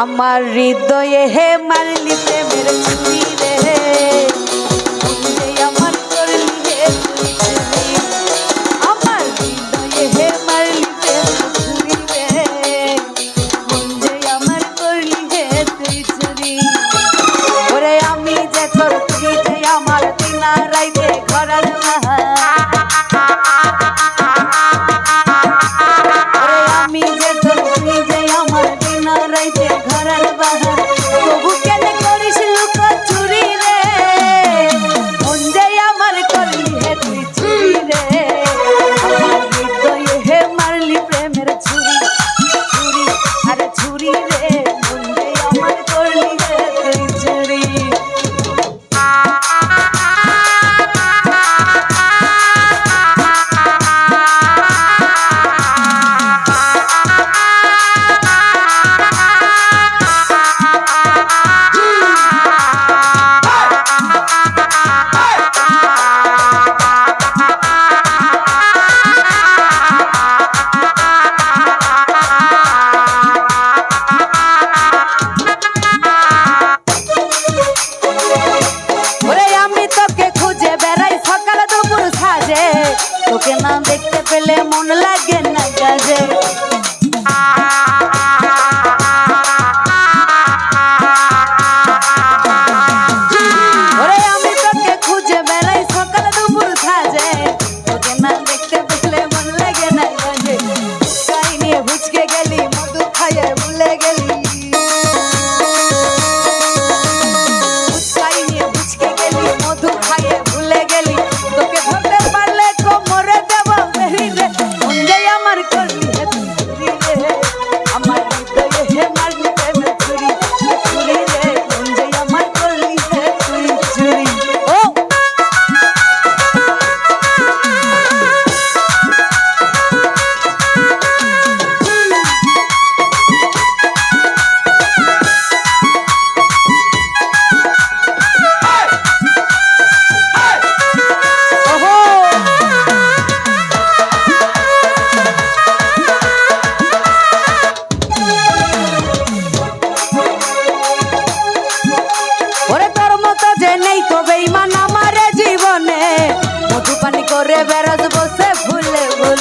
আমার হৃদয়ে হে মারলি প্রেমের চুরি রে আমার করলি দেখতে পেলে মন লাগে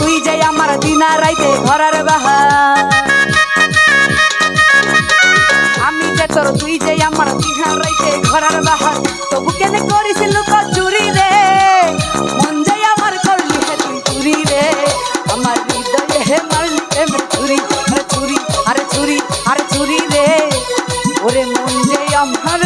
তুই যাই আমার দিনা রাইতে ঘরের বাহা আমি যে তোর তুই যাই আমার দিনা রাইতে ঘরের বাহার। তবু কেন করিস লোক চুরি রে? মন যে আমার করলি হে তুই চুরি রে। আমার হৃদয়ে হে মারলি চুরি আরে চুরি আরে চুরি আরে চুরি রে। ওরে মন যে আমার